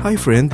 Hi friend.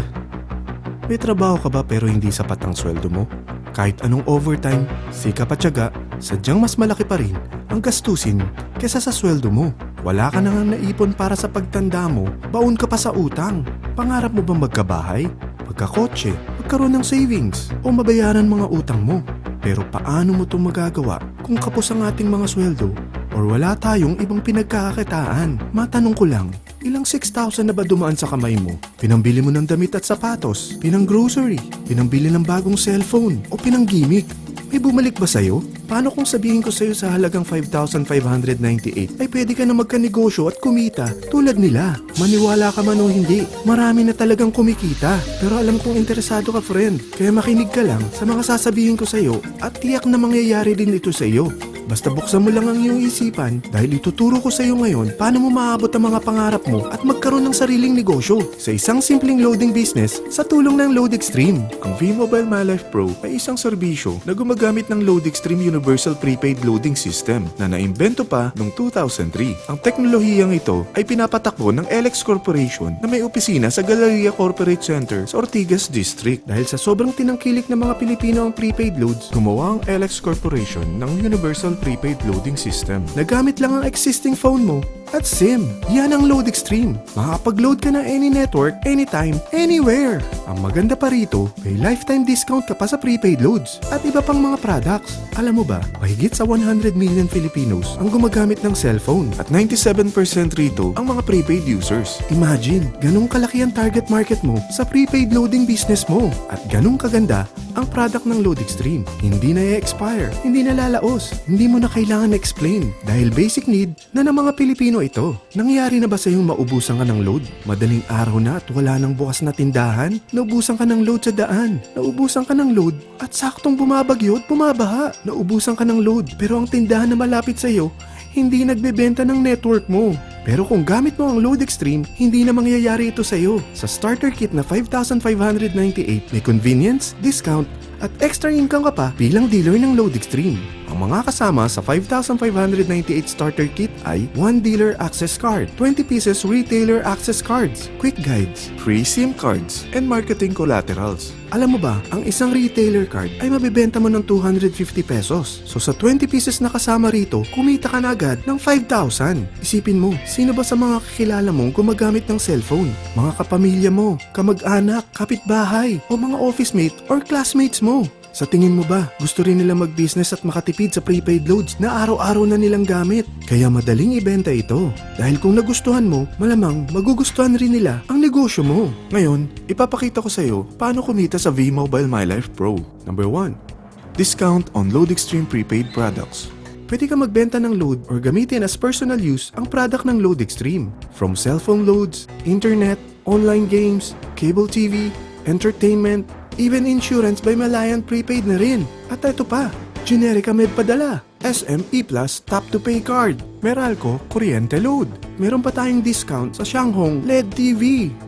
May trabaho ka ba pero hindi sapat ang sweldo mo? Kahit anong overtime, sikap at tiyaga, sadyang mas malaki pa rin ang gastusin kesa sa sweldo mo. Wala ka nang naipon para sa pagtanda mo, baon ka pa sa utang. Pangarap mo bang magkabahay, magkakotse, magkaroon ng savings, o mabayaran mga utang mo? Pero paano mo itong magagawa kung kapos ang ating mga sweldo or wala tayong ibang pinagkakakitaan? Matanong ko lang, ilang 6,000 na ba dumaan sa kamay mo? Pinambili mo ng damit at sapatos, pinang grocery, pinambili ng bagong cellphone, o pinang gimmick? May bumalik ba sa'yo? Paano kung sabihin ko sa'yo sa halagang 5,598 ay pwede ka na magkanegosyo at kumita tulad nila? Maniwala ka man o hindi, marami na talagang kumikita. Pero alam kong interesado ka friend, kaya makinig ka lang sa mga sasabihin ko sa'yo at tiyak na mangyayari din ito sa'yo. Basta buksan mo lang ang iyong isipan dahil ituturo ko sa iyo ngayon paano mo maabot ang mga pangarap mo at magkaroon ng sariling negosyo sa isang simpleng loading business sa tulong ng Load Extreme. Ang V-Mobile My Life Pro ay isang serbisyo na gumagamit ng Load Extreme Universal Prepaid Loading System na naimbento pa noong 2003. Ang teknolohiyang ito ay pinapatakbo ng LX Corporation na may opisina sa Galleria Corporate Center sa Ortigas District. Dahil sa sobrang tinangkilik ng mga Pilipino ang prepaid loads, gumawa ang LX Corporation ng Universal Prepaid Loading System. Nagamit lang ang existing phone mo at SIM. Yan ang Load Extreme. Makakapag-load ka ng any network, anytime, anywhere. Ang maganda pa rito, may lifetime discount ka pa sa prepaid loads at iba pang mga products. Alam mo ba, mahigit sa 100 million Filipinos ang gumagamit ng cellphone at 97% rito ang mga prepaid users. Imagine, ganong kalaki ang target market mo sa prepaid loading business mo at ganong kaganda ang product ng Load Extreme. Hindi na i-expire, hindi na lalaos, hindi mo na kailangan explain dahil basic need na ng mga Pilipino ito. Nangyari na ba sa iyong maubusan ka ng load? Madaling araw na at wala nang bukas na tindahan? Naubusan ka ng load sa daan? Naubusan ka ng load at saktong bumabagyo at bumabaha? Naubusan ka ng load pero ang tindahan na malapit sa iyo hindi nagbebenta ng network mo. Pero kung gamit mo ang Load Extreme, hindi na mangyayari ito sa iyo. Sa starter kit na 5,598, may convenience, discount, at extra income ka pa bilang dealer ng Load Extreme. Ang mga kasama sa 5,598 starter kit ay 1 dealer access card, 20 pieces retailer access cards, quick guides, free SIM cards, and marketing collaterals. Alam mo ba, ang isang retailer card ay mabibenta mo ng 250 pesos. So sa 20 pieces na kasama rito, kumita ka na agad ng 5,000. Isipin mo, sino ba sa mga kakilala mong gumagamit ng cellphone? Mga kapamilya mo, kamag-anak, kapitbahay, o mga office mate or classmates mo? Sa tingin mo ba, gusto rin nila mag-business at makatipid sa prepaid loads na araw-araw na nilang gamit? Kaya madaling ibenta ito. Dahil kung nagustuhan mo, malamang magugustuhan rin nila ang negosyo mo. Ngayon, ipapakita ko sa iyo paano kumita sa V-Mobile My Life Pro. Number 1. Discount on Load Extreme Prepaid Products. Pwede ka magbenta ng load or gamitin as personal use ang product ng Load Extreme. From cellphone loads, internet, online games, cable TV, entertainment, even insurance by Malayan Prepaid na rin. At ito pa, Generica Med padala. SM E Plus Tap to Pay Card. Meralco Kuryente Load. Meron pa tayong discount sa Shanghong LED TV.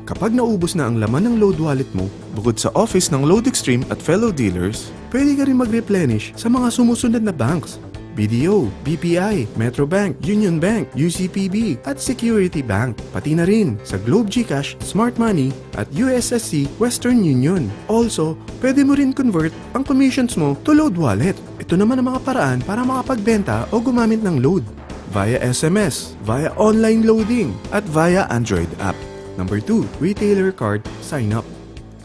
Kapag naubos na ang laman ng load wallet mo, bukod sa office ng Load Extreme at fellow dealers, pwede ka rin mag-replenish sa mga sumusunod na banks BDO, BPI, Metrobank, Union Bank, UCPB at Security Bank. Pati na rin sa Globe GCash, Smart Money at USSC Western Union. Also, pwede mo rin convert ang commissions mo to load wallet. Ito naman ang mga paraan para makapagbenta o gumamit ng load. Via SMS, via online loading, at via Android app. Number 2, retailer card sign up.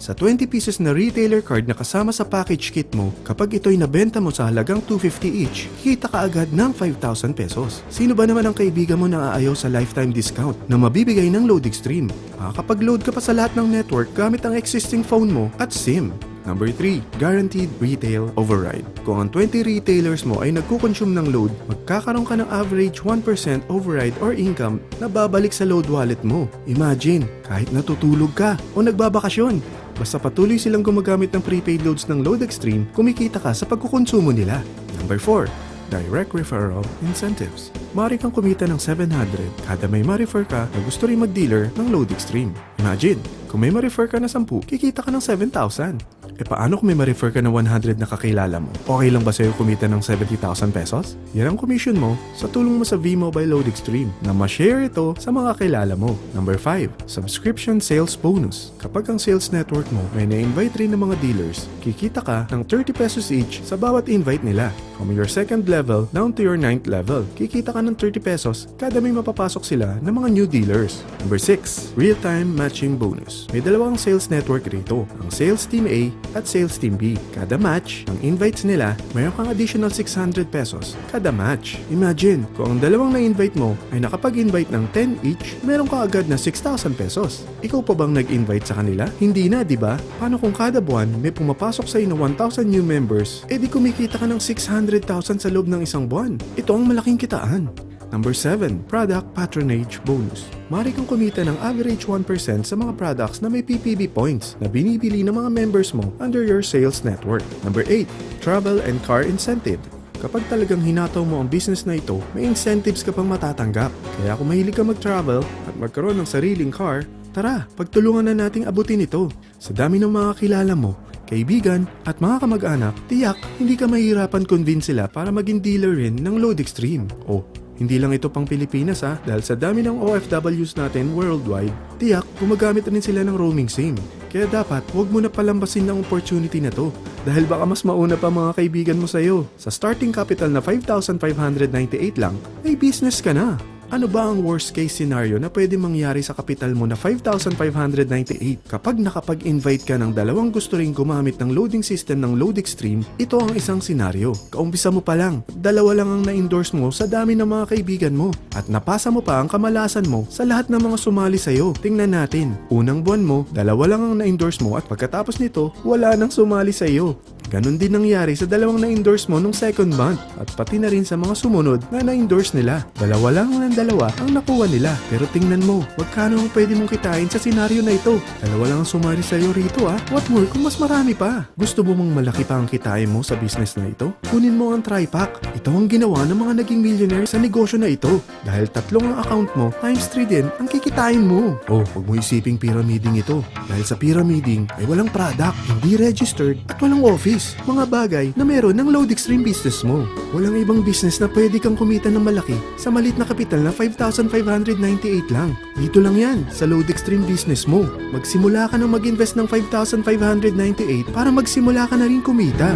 Sa 20 pieces na retailer card na kasama sa package kit mo, kapag ito'y nabenta mo sa halagang 250 each, kita ka agad ng 5,000 pesos. Sino ba naman ang kaibigan mo na aayaw sa lifetime discount na mabibigay ng Load Extreme? Makakapag-load ka pa sa lahat ng network gamit ang existing phone mo at SIM. Number 3, Guaranteed Retail Override. Kung ang 20 retailers mo ay nagkukonsume ng load, magkakaroon ka ng average 1% override or income na babalik sa load wallet mo. Imagine, kahit natutulog ka o nagbabakasyon, basta patuloy silang gumagamit ng prepaid loads ng Load Extreme, kumikita ka sa pagkukonsumo nila. Number 4, Direct Referral Incentives. Maaari kang kumita ng 700 kada may ma-refer ka na gusto rin mag-dealer ng Load Extreme. Imagine, kung may ma-refer ka na 10, kikita ka ng 7,000. E paano kung may ma-refer ka ng 100 na kakilala mo? Okay lang ba sa'yo kumita ng 70,000 pesos? Yan ang commission mo sa tulong mo sa V-Mobile Load Extreme na ma-share ito sa mga kilala mo. Number 5. Subscription Sales Bonus. Kapag ang sales network mo may na-invite rin ng mga dealers, kikita ka ng 30 pesos each sa bawat invite nila. From your second level down to your ninth level, kikita ka ng 30 pesos kada may mapapasok sila ng mga new dealers. Number 6. Real-time Matching Bonus. May dalawang sales network rito, ang Sales Team A at Sales Team B. Kada match, ang invites nila, mayroon kang additional 600 pesos kada match. Imagine, kung ang dalawang na-invite mo ay nakapag-invite ng 10 each, meron ka agad na 6,000 pesos. Ikaw pa bang nag-invite sa kanila? Hindi na, di ba? Paano kung kada buwan may pumapasok sa'yo na 1,000 new members, edi kumikita ka ng 600,000 sa loob ng isang buwan. Ito ang malaking kitaan. Number 7. Product Patronage Bonus. Mari kang kumita ng average 1% sa mga products na may PPB points na binibili ng mga members mo under your sales network. Number 8. Travel and Car Incentive. Kapag talagang hinataw mo ang business na ito, may incentives ka pang matatanggap. Kaya kung mahilig ka mag-travel at magkaroon ng sariling car, tara, pagtulungan na nating abutin ito. Sa dami ng mga kilala mo, kaibigan at mga kamag-anak, tiyak hindi ka mahirapan convince sila para maging dealer rin ng Load Extreme. O, hindi lang ito pang Pilipinas ha, dahil sa dami ng OFWs natin worldwide, tiyak gumagamit rin sila ng roaming SIM. Kaya dapat huwag mo na palambasin ang opportunity na to dahil baka mas mauna pa mga kaibigan mo sa'yo. Sa starting capital na 5,598 lang, may business ka na. Ano ba ang worst case scenario na pwede mangyari sa kapital mo na 5,598? Kapag nakapag-invite ka ng dalawang gusto ring gumamit ng loading system ng Load Extreme, ito ang isang senaryo. Kaumpisa mo pa lang, dalawa lang ang na-endorse mo sa dami ng mga kaibigan mo. At napasa mo pa ang kamalasan mo sa lahat ng mga sumali sa'yo. Tingnan natin, unang buwan mo, dalawa lang ang na-endorse mo at pagkatapos nito, wala nang sumali sa'yo. Ganon din nangyari sa dalawang na-endorse mo nung second month at pati na rin sa mga sumunod na na-endorse nila. Dalawa lang ng dalawa ang nakuha nila. Pero tingnan mo, magkano ang pwede mong kitain sa senaryo na ito? Dalawa lang ang sumari sa'yo rito ah. What more kung mas marami pa? Gusto mo mong malaki pa ang kitain mo sa business na ito? Kunin mo ang TriPack. Ito ang ginawa ng mga naging millionaire sa negosyo na ito. Dahil tatlong ang account mo, times 3 din ang kikitain mo. Oh, huwag mo isiping pyramiding ito. Dahil sa pyramiding ay walang product, hindi registered at walang office. Mga bagay na meron ng load extreme business mo. Walang ibang business na pwede kang kumita ng malaki sa malit na kapital na 5,598 lang. Dito lang yan sa load extreme business mo. Magsimula ka ng mag-invest ng 5,598 para magsimula ka na rin kumita.